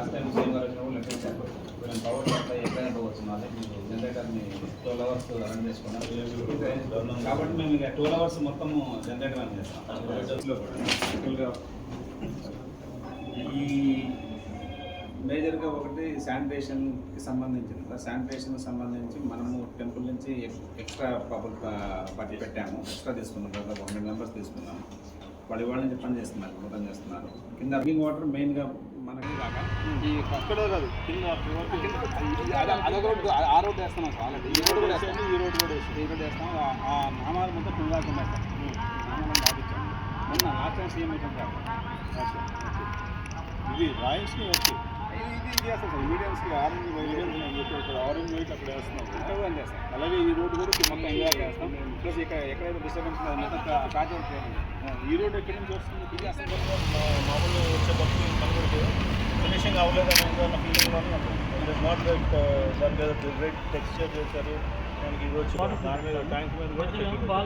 Last time same గారు వచ్చినప్పుడు power supply ఎక్కడైనా పోవచ్చు మాది. మీకు జనరేటర్ని ట్వెల్వ్ అవర్స్ రన్ చేసుకున్నాం కాబట్టి మేము ఇక ట్వెల్వ్ అవర్స్ మొత్తం జనరేటర్ రన్ చేస్తాం. ఈ మేజర్గా ఒకటి శానిటేషన్కి సంబంధించిన శానిటేషన్కి సంబంధించి మనము టెంపుల్ నుంచి ఎక్స్ట్రా పబ్బులు పట్టి పెట్టాము. ఎక్స్ట్రా తీసుకున్నాం. ఒక హండ్రెడ్ మెంబర్స్ తీసుకున్నాము వాళ్ళు ఇవాళ నుంచి పని చేస్తున్నారు మొత్తం చేస్తున్నారు. కింద డ్రింకింగ్ వాటర్ మెయిన్గా మనకి కాక ఈ అక్కడ కాదు కింద అదొక రోడ్డు ఆ రోడ్డు వేస్తున్నాం సార్ ఆల్రెడీ ఈ రోడ్డు కూడా వేస్తాం. ఈ రోడ్ కూడా వేసి ఈ రోడ్డు వేస్తాం. ఆ- నామాలు మొత్తం ఉన్నాయి సార్ నామాలను దాటించాము మొన్న లాస్ట్ టైం సీఎం వచ్చింది ఇది రాయల్స్ని ఓకే ఇది చేస్తాం సార్. మీడియంస్కి ఆరెంజ్ ఇక్కడ ఆరెంజ్ వైట్ అక్కడ వేస్తున్నాం. ఇంటర్ చేస్తాం. అలాగే ఈ రోడ్ కూడా మొత్తం ఇండియా చేస్తాం. ప్లస్ ఇక్కడ ఎక్కడైతే డిస్టర్బెన్స్ మొత్తం ఈ రోడ్ ఎక్కడి నుంచి వస్తుంది? ఫినిషింగ్ అవ్వలేదని ఏదైనా ఫీలింగ్లోనే నాట్ రైట్ దాని మీద టెక్స్చర్ చేశారు. ఇది వచ్చి దాని మీద ట్యాంక్ మీద కూడా